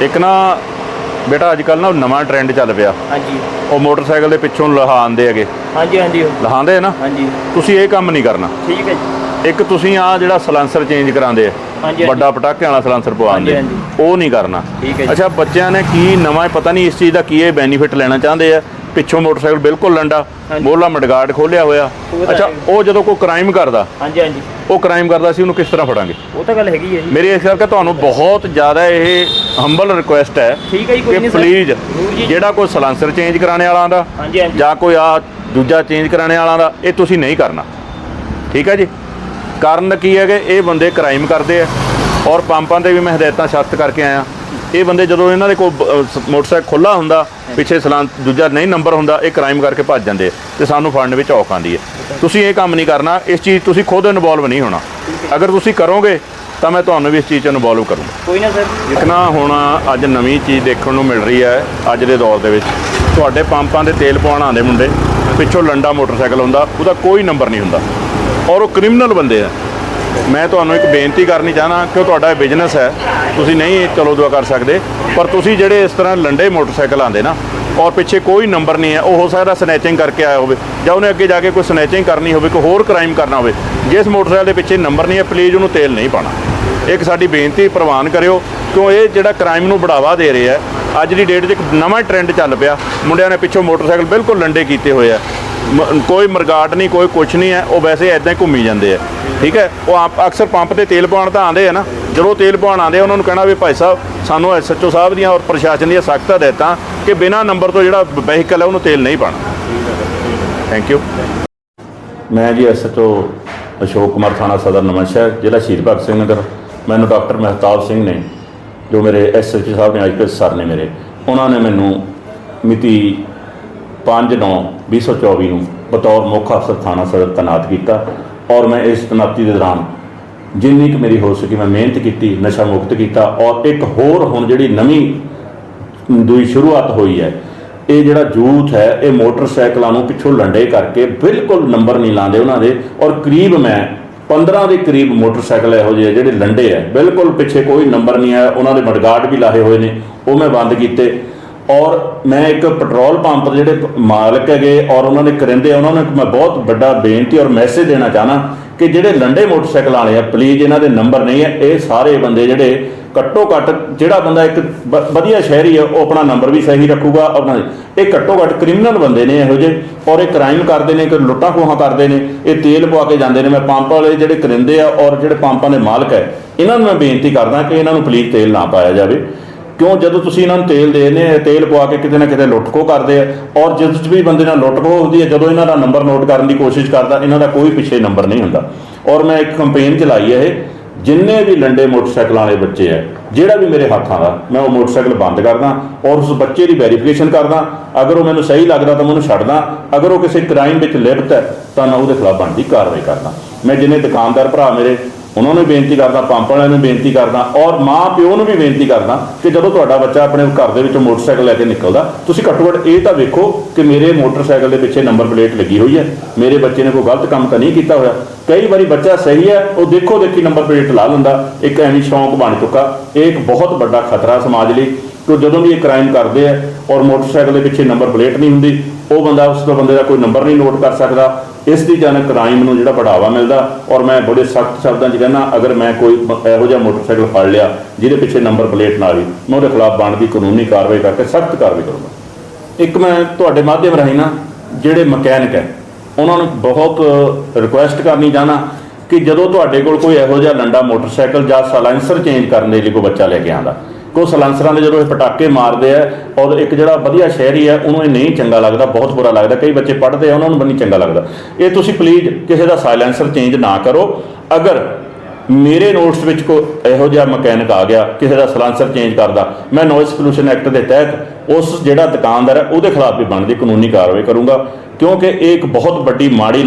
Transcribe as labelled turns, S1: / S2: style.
S1: ਇੱਕ ਨਾ ਬੇਟਾ ਅੱਜ ਕੱਲ ਨਾ ਨਵਾਂ ਟ੍ਰੈਂਡ ਚੱਲ ਪਿਆ।
S2: ਹਾਂਜੀ।
S1: ਉਹ ਮੋਟਰਸਾਈਕਲ ਦੇ ਪਿੱਛੋਂ ਲਹਾਉਂਦੇ ਹੈਗੇ।
S2: ਹਾਂਜੀ ਹਾਂਜੀ
S1: ਲਹਾਉਂਦੇ ਆ ਨਾ?
S2: ਹਾਂਜੀ।
S1: ਤੁਸੀਂ ਇਹ ਕੰਮ ਨਹੀਂ ਕਰਨਾ।
S2: ਠੀਕ ਹੈ ਜੀ।
S1: ਇੱਕ ਤੁਸੀਂ ਆ ਜਿਹੜਾ ਸਲੈਂਸਰ ਚੇਂਜ ਕਰਾਉਂਦੇ ਆ
S2: ਹਾਂਜੀ,
S1: ਵੱਡਾ ਪਟਾਕਿਆਂ ਵਾਲਾ ਸਲੈਂਸਰ ਪਵਾਉਂਦੇ
S2: ਹਾਂਜੀ,
S1: ਉਹ ਨਹੀਂ ਕਰਨਾ।
S2: ਠੀਕ ਹੈ ਜੀ।
S1: ਅੱਛਾ ਬੱਚਿਆਂ ਨੇ ਕੀ ਨਵਾਂ ਪਤਾ ਨਹੀਂ ਇਸ ਚੀਜ਼ ਦਾ ਕੀ ਇਹ ਬੈਨੀਫਿਟ ਲੈਣਾ ਚਾਹੁੰਦੇ ਆ? ਪਿੱਛੋਂ ਮੋਟਰਸਾਈਕਲ ਬਿਲਕੁਲ ਲੰਡਾ।
S2: ਹਾਂਜੀ।
S1: ਮੋਹਲਾ ਮਡਗਾਰਡ ਖੋਲਿਆ ਹੋਇਆ।
S2: ਉਹ ਤਾਂ
S1: ਅੱਛਾ
S2: ਹੈ।
S1: ਉਹ ਜਦੋਂ ਕੋਈ ਕ੍ਰਾਈਮ ਕਰਦਾ
S2: ਹਾਂਜੀ ਹਾਂਜੀ।
S1: ਉਹ ਕ੍ਰਾਈਮ ਕਰਦਾ ਸੀ ਉਹਨੂੰ ਕਿਸ ਤਰ੍ਹਾਂ ਫੜਾਂਗੇ?
S2: ਉਹ ਤਾਂ ਗੱਲ ਹੈਗੀ ਹੈ ਜੀ।
S1: ਮੇਰੀ ਇਸ ਕਰਕੇ ਤੁਹਾਨੂੰ ਬਹੁਤ ਜ਼ਿਆਦਾ ਇਹ ਹੰਬਲ ਰਿਕੁਐਸਟ ਹੈ
S2: ਠੀਕ ਹੈ ਜੀ ਕੋਈ
S1: ਕਿ
S2: ਨਹੀਂ ਸਰ
S1: ਪਲੀਜ਼
S2: ਜ਼ਰੂਰ ਜੀ।
S1: ਜਿਹੜਾ ਕੋਈ ਸਲਾਂਸਰ ਚੇਂਜ ਕਰਾਣੇ ਵਾਲਾ
S2: ਹਾਂਜੀ ਹਾਂਜੀ।
S1: ਜਾਂ ਕੋਈ ਆ ਦੂਜਾ ਚੇਂਜ ਕਰਾਣੇ ਵਾਲਾ ਦਾ ਇਹ ਤੁਸੀਂ ਨਹੀਂ ਕਰਨਾ। ਠੀਕ ਹੈ ਜੀ? ਕਾਰਨ ਕੀ ਹੈ ਕਿ ਇਹ ਬੰਦੇ ਕ੍ਰਾਈਮ ਕਰਦੇ ਆ ਔਰ ਪੰਪਾਂ ਤੇ ਵੀ ਮੈਂ ਹਦਾਇਤਾਂ ਸਖਤ ਕਰਕੇ ਆਇਆ। ਇਹ ਬੰਦੇ ਜਦੋਂ ਇਹਨਾਂ ਦੇ ਕੋਲ ਬ- ਅਹ ਸ- ਮੋਟਰਸਾਈਕਲ ਖੁੱਲਾ ਹੁੰਦਾ ਪਿੱਛੇ ਸਲਾਂ ਦੂਜਾ ਨਹੀਂ ਨੰਬਰ ਹੁੰਦਾ ਇਹ ਕ੍ਰਾਈਮ ਕਰਕੇ ਭੱਜ ਜਾਂਦੇ ਆ ਤੇ ਸਾਨੂੰ ਫੜਨ ਵਿੱਚ ਔਖ ਆਉਂਦੀ ਹੈ। ਤੁਸੀਂ ਇਹ ਕੰਮ ਨਹੀਂ ਕਰਨਾ ਇਸ ਚੀਜ਼ ਤੁਸੀਂ ਖੁਦ ਇਨਵੋਲਵ ਨਹੀਂ ਹੋਣਾ। ਅਗਰ ਤੁਸੀਂ ਕਰੋਗੇ ਤਾਂ ਮੈਂ ਤੁਹਾਨੂੰ ਵੀ ਇਸ ਚੀਜ਼ 'ਚ ਇਨਵੋਲਵ ਕਰੂੰਗਾ।
S2: ਕੋਈ ਨਾ ਸਰ।
S1: ਇੱਕ ਨਾ ਹੁਣ ਅੱਜ ਨਵੀਂ ਚੀਜ਼ ਦੇਖਣ ਨੂੰ ਮਿਲ ਰਹੀ ਹੈ ਅੱਜ ਦੇ ਦੌਰ ਦੇ ਵਿੱਚ। ਤੁਹਾਡੇ ਪੰਪਾਂ ਦੇ ਤੇਲ ਪਵਾਉਣ ਆਉਂਦੇ ਮੁੰਡੇ ਪਿੱਛੋਂ ਲੰਡਾ ਮੋਟਰਸਾਈਕਲ ਹੁੰਦਾ ਉਹਦਾ ਕੋਈ ਨੰਬਰ ਨਹੀਂ ਹੁੰਦਾ। ਔਰ ਉਹ ਕ੍ਰਿਮੀਨਲ ਬੰਦੇ ਆ। ਮੈਂ ਤੁਹਾਨੂੰ ਇੱਕ ਬੇਨਤੀ ਕਰਨੀ ਚਾਹਨਾ ਕਿ ਉਹ ਤੁਹਾਡਾ ਬਿਜ਼ਨਸ ਹੈ ਤੁਸੀਂ ਨਹੀਂ ਚਲੋ ਦੁਆ ਕਰ ਸਕਦੇ ਪਰ ਤੁਸੀਂ ਜਿਹੜੇ ਇਸ ਤਰ੍ਹਾਂ ਲੰਡੇ ਮੋਟਰਸਾਈਕਲ ਆਉਂਦੇ ਨਾ ਔਰ ਪਿੱਛੇ ਕੋਈ ਨੰਬਰ ਨਹੀਂ ਹੈ ਉਹ ਹੋ ਸਕਦਾ ਸਨੈਚਿੰਗ ਕਰਕੇ ਆਇਆ ਹੋਵੇ ਜਾਂ ਉਹਨੇ ਅੱਗੇ ਜਾ ਕੇ ਕੋਈ ਸਨੈਚਿੰਗ ਕਰਨੀ ਹੋਵੇ ਕੋਈ ਹੋਰ ਕ੍ਰਾਈਮ ਕਰਨਾ ਹੋਵੇ ਜਿਸ ਮੋਟਰਸਾਈਕਲ ਦੇ ਪਿੱਛੇ ਨੰਬਰ ਨਹੀਂ ਹੈ ਪਲੀਜ਼ ਉਹਨੂੰ ਤੇਲ ਨਹੀਂ ਪਾਣਾ ਇੱਕ ਸਾਡੀ ਬੇਨਤੀ ਪ੍ਰਵਾਨ ਕਰਿਓ ਕਿਉਂ ਇਹ ਜਿਹੜਾ ਕ੍ਰਾਈਮ ਨੂੰ ਬੜਾਵਾ ਦੇ ਰਿਹਾ ਹੈ, ਅੱਜ ਦੀ ਡੇਟ 'ਚ ਇੱਕ ਨਵਾਂ ਟ੍ਰੈਂਡ ਚੱਲ ਪਿਆ। ਮੁੰਡਿਆਂ ਨੇ ਪਿੱਛੋਂ ਮੋਟਰਸਾਈਕਲ ਬਿਲਕੁਲ ਲੰਡੇ ਕੀਤੇ ਹੋਏ ਆ। ਮ- ਕੋਈ ਮਰਗਾਟ ਨਹੀਂ, ਕੋਈ ਕੁਛ ਨਹੀਂ ਹੈ, ਉਹ ਵੈਸੇ ਐਦਾਂ ਹੀ ਘੁੰਮੀ ਜਾਂਦੇ ਆ। ਠੀਕ ਹੈ? ਉਹ ਆਪ ਅਕਸਰ ਪੰਪ ਤੇ ਤੇਲ ਪਾਉਣ ਤਾਂ ਆਉਂਦੇ ਆ ਨਾ। ਜਦੋਂ ਤੇਲ ਪਾਉਣ ਆਉਂਦੇ ਆ, ਉਹਨਾਂ ਨੂੰ ਕਹਿਣਾ ਵੀ ਭਾਈ ਸਾਹਿਬ, ਸਾਨੂੰ ਐਸਐਚਓ ਸਾਹਿਬ ਦੀਆਂ ਔਰ ਪ੍ਰਸ਼ਾਸਨ ਦੀਆਂ ਸਖਤ ਹਦਾਇਤਾਂ ਕਿ ਬਿਨਾਂ ਨੰਬਰ ਤੋਂ ਜਿਹੜਾ ਵਹੀਕਲ ਹੈ, ਉਹਨੂੰ ਤੇਲ ਨਹੀਂ ਪਾਣਾ ਥੈਂਕ ਯੂ ਮੈਂ ਜੀ ਐਸਐਚਓ ਅਸ਼ੋਕ ਕੁਮਾਰ ਥਾਣਾ ਸਦਰ ਨਵਾਂਸ਼ਹਿਰ, ਜ਼ਿਲ੍ਹਾ ਸ਼ਹੀਦ ਭਗਤ ਸਿੰਘ ਨਗਰ। ਮੈਨੂੰ ਡਾਕਟਰ ਮਹਿਤਾਬ ਸਿੰਘ ਨੇ, ਜੋ ਮੇਰੇ ਐਸਐਚਓ ਸਾਹਿਬ ਨੇ ਆਈਪੀਐਸ ਸਰ ਨੇ ਮੇਰੇ, ਉਹਨਾਂ ਨੇ ਮੈਨੂੰ ਮਿਤੀ 5/9/2024 ਨੂੰ ਬਤੌਰ ਮੁੱਖ ਅਫਸਰ ਥਾਣਾ ਸਦਰ ਤੈਨਾਤ ਕੀਤਾ ਔਰ ਮੈਂ ਇਸ ਤੈਨਾਤੀ ਦੇ ਦੌਰਾਨ ਜਿੰਨੀ ਕੁ ਮੇਰੀ ਹੋ ਸਕੀ ਮੈਂ ਮਿਹਨਤ ਕੀਤੀ, ਨਸ਼ਾ ਮੁਕਤ ਕੀਤਾ ਔਰ ਇੱਕ ਹੋਰ ਹੁਣ ਜਿਹੜੀ ਨਵੀਂ ਦੂਈ ਸ਼ੁਰੂਆਤ ਹੋਈ ਹੈ, ਇਹ ਜਿਹੜਾ ਯੂਥ ਹੈ, ਇਹ ਮੋਟਰਸਾਈਕਲਾਂ ਨੂੰ ਪਿੱਛੋਂ ਲੰਡੇ ਕਰਕੇ ਬਿਲਕੁਲ ਨੰਬਰ ਨਹੀਂ ਲਾਉਂਦੇ ਉਹਨਾਂ ਦੇ ਔਰ ਕਰੀਬ ਮੈਂ 15 ਦੇ ਕਰੀਬ ਮੋਟਰਸਾਈਕਲ ਇਹੋ ਜਿਹੇ ਜਿਹੜੇ ਲੰਡੇ ਆ। ਬਿਲਕੁਲ ਪਿੱਛੇ ਕੋਈ ਨੰਬਰ ਨਹੀਂ ਹੈ ਉਹਨਾਂ ਦੇ ਮਡਗਾਰਡ ਵੀ ਲਾਹੇ ਹੋਏ ਨੇ ਉਹ ਮੈਂ ਬੰਦ ਕੀਤੇ। ਔਰ ਮੈਂ ਇੱਕ ਪੈਟਰੋਲ ਪੰਪ ਦੇ ਜਿਹੜੇ ਮਾਲਕ ਹੈਗੇ ਔਰ ਉਹਨਾਂ ਦੇ ਕਰਿੰਦੇ ਆ, ਉਹਨਾਂ ਨੂੰ ਇੱਕ ਮੈਂ ਬਹੁਤ ਵੱਡਾ ਬੇਨਤੀ ਔਰ ਮੈਸੇਜ ਦੇਣਾ ਚਾਹਨਾ ਕਿ ਜਿਹੜੇ ਲੰਡੇ ਮੋਟਰਸਾਈਕਲ ਵਾਲੇ ਆ ਪਲੀਜ਼ ਇਹਨਾਂ ਦੇ ਨੰਬਰ ਨਹੀਂ ਹੈ ਇਹ ਸਾਰੇ ਬੰਦੇ ਜਿਹੜੇ ਘੱਟੋ ਘੱਟ ਜਿਹੜਾ ਬੰਦਾ ਇੱਕ ਵ- ਵਧੀਆ ਸ਼ਹਿਰੀ ਹੈ ਉਹ ਆਪਣਾ ਨੰਬਰ ਵੀ ਸਹੀ ਰੱਖੂਗਾ, ਆਪਣਾ ਇਹ ਘੱਟੋ ਘੱਟ ਕ੍ਰਿਮੀਨਲ ਬੰਦੇ ਨੇ ਇਹੋ ਜਿਹੇ, ਔਰ ਇਹ ਕ੍ਰਾਈਮ ਕਰਦੇ ਨੇ ਕਿ ਲੁੱਟਾਂ ਖੋਹਾਂ ਕਰਦੇ ਨੇ, ਇਹ ਤੇਲ ਪਵਾ ਕੇ ਜਾਂਦੇ ਨੇ, ਮੈਂ ਪੰਪ ਵਾਲੇ ਜਿਹੜੇ ਕਰਿੰਦੇ ਆ, ਔਰ ਜਿਹੜੇ ਪੰਪਾਂ ਦੇ ਮਾਲਕ ਹੈ ਇਹਨਾਂ ਨੂੰ ਮੈਂ ਬੇਨਤੀ ਕਰਦਾ ਕਿ ਇਹਨਾਂ ਨੂੰ ਪਲੀਜ਼ ਤੇਲ ਨਾ ਪਾਇਆ ਜਾਵੇ। ਕਿਉਂ ਜਦੋਂ ਤੁਸੀਂ ਇਹਨਾਂ ਨੂੰ ਤੇਲ ਦੇਨੇ ਤੇਲ ਪਵਾ ਕੇ ਕਿਤੇ ਨਾ ਕਿਤੇ ਲੁੱਟਖੋ ਕਰਦੇ ਆ, ਔਰ ਜਿਸ 'ਚ ਵੀ ਬੰਦੇ ਨਾਲ ਲੁੱਟਖੋ ਹੁੰਦੀ ਹੈ, ਜਦੋਂ ਇਹਨਾਂ ਦਾ ਨੰਬਰ ਨੋਟ ਕਰਨ ਦੀ ਕੋਸ਼ਿਸ਼ ਕਰਦਾ, ਇਹਨਾਂ ਦਾ ਕੋਈ ਪਿੱਛੇ ਨੰਬਰ ਨਹੀਂ ਹੁੰਦਾ। ਔਰ ਮੈਂ ਇੱਕ ਕੰਪੇਨ ਚਲਾਈ ਹੈ ਇਹ, ਜਿੰਨੇ ਵੀ ਲੰਡੇ ਮੋਟਰਸਾਈਕਲਾਂ ਵਾਲੇ ਬੱਚੇ ਆ, ਜਿਹੜਾ ਵੀ ਮੇਰੇ ਹੱਥਾਂ ਦਾ, ਮੈਂ ਉਹ ਮੋਟਰਸਾਈਕਲ ਬੰਦ ਕਰਦਾ, ਔਰ ਉਸ ਬੱਚੇ ਦੀ ਵੈਰੀਫਿਕੇਸ਼ਨ ਕਰਦਾ, ਅਗਰ ਉਹ ਮੈਨੂੰ ਸਹੀ ਲੱਗਦਾ ਤਾਂ ਮੈਂ ਉਹਨੂੰ ਛੱਡਦਾ, ਅਗਰ ਉਹ ਕਿਸੇ ਕ੍ਰਾਈਮ ਵਿੱਚ ਲਿਪਤ ਹੈ ਤਾਂ ਮੈਂ ਉਹਦੇ ਖਿਲਾਫ ਬਣਦੀ ਕਾਰਵਾਈ ਕਰਦਾ। ਮੈਂ ਜਿੰਨੇ ਦੁਕਾਨਦਾਰ ਭਰਾ ਮੇਰੇ ਉਹਨਾਂ ਨੂੰ ਬੇਨਤੀ ਕਰਦਾ, ਪੰਪ ਵਾਲਿਆਂ ਨੂੰ ਬੇਨਤੀ ਕਰਦਾ ਔਰ ਮਾਂ ਪਿਓ ਨੂੰ ਵੀ ਬੇਨਤੀ ਕਰਦਾ ਕਿ ਜਦੋਂ ਤੁਹਾਡਾ ਬੱਚਾ ਆਪਣੇ ਘਰ ਦੇ ਵਿੱਚ ਮੋਟਰਸਾਈਕਲ ਲੈ ਕੇ ਨਿਕਲਦਾ, ਤੁਸੀਂ ਘੱਟੋ ਘੱਟ ਇਹ ਤਾਂ ਵੇਖੋ ਕਿ ਮੇਰੇ ਮੋਟਰਸਾਈਕਲ ਦੇ ਪਿੱਛੇ ਨੰਬਰ ਪਲੇਟ ਲੱਗੀ ਹੋਈ ਹੈ। ਮੇਰੇ ਬੱਚੇ ਨੇ ਕੋਈ ਗਲਤ ਕੰਮ ਤਾਂ ਨਹੀਂ ਕੀਤਾ ਹੋਇਆ। ਕਈ ਵਾਰੀ ਬੱਚਾ ਸਹੀ ਹੈ, ਉਹ ਦੇਖੋ ਦੇਖੀ ਨੰਬਰ ਪਲੇਟ ਲਾ ਲੈਂਦਾ, ਇੱਕ ਐਵੇਂ ਸ਼ੌਂਕ ਬਣ ਚੁੱਕਾ। ਇਹ ਇੱਕ ਬਹੁਤ ਵੱਡਾ ਖਤਰਾ ਸਮਾਜ ਲਈ ਕਿ ਜਦੋਂ ਵੀ ਇਹ ਕ੍ਰਾਈਮ ਕਰਦੇ ਆ ਔਰ ਮੋਟਰਸਾਈਕਲ ਦੇ ਪਿੱਛੇ ਨੰਬਰ ਪਲੇਟ ਨਹੀਂ ਹੁੰਦੀ, ਉਹ ਬੰਦਾ ਉਸ ਤੋਂ ਬੰਦੇ ਦਾ ਕੋਈ ਨੰਬਰ ਨਹੀਂ ਨੋਟ ਕਰ ਸਕਦਾ ਇਸ ਦੀ ਜਨ ਕ੍ਰਾਈਮ ਨੂੰ ਜਿਹੜਾ ਬੜਾਵਾ ਮਿਲਦਾ ਔਰ ਮੈਂ ਬੜੇ ਸਖਤ ਸ਼ਬਦਾਂ 'ਚ ਕਹਿੰਦਾ, ਅਗਰ ਮੈਂ ਕੋਈ ਇਹੋ ਜਿਹਾ ਮੋਟਰਸਾਈਕਲ ਫੜ ਲਿਆ, ਜਿਹਦੇ ਪਿੱਛੇ ਨੰਬਰ ਪਲੇਟ ਨਾ ਆਈ ਮੈਂ ਉਹਦੇ ਖਿਲਾਫ ਬਣਦੀ ਕਾਨੂੰਨੀ ਕਾਰਵਾਈ ਕਰਕੇ ਸਖਤ ਕਾਰਵਾਈ ਕਰੂੰਗਾ। ਇੱਕ ਮੈਂ ਤੁਹਾਡੇ ਮਾਧਿਅਮ ਰਾਹੀਂ ਨਾ, ਜਿਹੜੇ ਮਕੈਨਿਕ ਹੈ, ਉਹਨਾਂ ਨੂੰ ਬਹੁਤ ਰਿਕੁਐਸਟ ਕਰਨੀ ਚਾਹਨਾ ਕਿ ਜਦੋਂ ਤੁਹਾਡੇ ਕੋਲ ਕੋਈ ਇਹੋ ਜਿਹਾ ਲੰਡਾ ਮੋਟਰਸਾਈਕਲ ਜਾਂ ਸਾਇਲੈਂਸਰ ਚੇਂਜ ਕਰਨ ਦੇ ਲਈ ਕੋਈ ਬੱਚਾ ਲੈ ਕੇ ਆਂਦਾ ਕੋ ਸਲੈਂਸਰਾਂ ਦੇ ਜਦੋਂ ਇਹ ਪਟਾਕੇ ਮਾਰਦੇ ਆ ਔਰ ਇੱਕ ਜਿਹੜਾ ਵਧੀਆ ਸ਼ਹਿਰੀ ਹੈ ਉਹਨੂੰ ਇਹ ਨਹੀਂ ਚੰਗਾ ਲੱਗਦਾ, ਬਹੁਤ ਬੁਰਾ ਲੱਗਦਾ। ਕਈ ਬੱਚੇ ਪੜ੍ਹਦੇ ਆ, ਉਹਨਾਂ ਨੂੰ ਵੀ ਨਹੀਂ ਚੰਗਾ ਲੱਗਦਾ। ਇਹ ਤੁਸੀਂ ਪਲੀਜ਼ ਕਿਸੇ ਦਾ ਸਾਇਲੈਂਸਰ ਚੇਂਜ ਨਾ ਕਰੋ। ਅਗਰ ਮੇਰੇ ਨੋਟਸ ਵਿੱਚ ਕੋ ਇਹੋ ਜਿਹਾ ਮਕੈਨਿਕ ਆ ਗਿਆ, ਕਿਸੇ ਦਾ ਸਲਾਂਸਰ ਚੇਂਜ ਕਰਦਾ, ਮੈਂ ਨੋਇਸ ਪੋਲੂਸ਼ਨ ਐਕਟ ਦੇ ਤਹਿਤ ਉਸ ਜਿਹੜਾ ਦੁਕਾਨਦਾਰ ਹੈ, ਉਹਦੇ ਖਿਲਾਫ ਵੀ ਬਣਦੀ ਕਾਨੂੰਨੀ ਕਾਰਵਾਈ ਕਰੂੰਗਾ। ਕਿਉਂਕਿ ਇਹ ਇੱਕ ਬਹੁਤ ਵੱਡੀ ਮਾੜੀ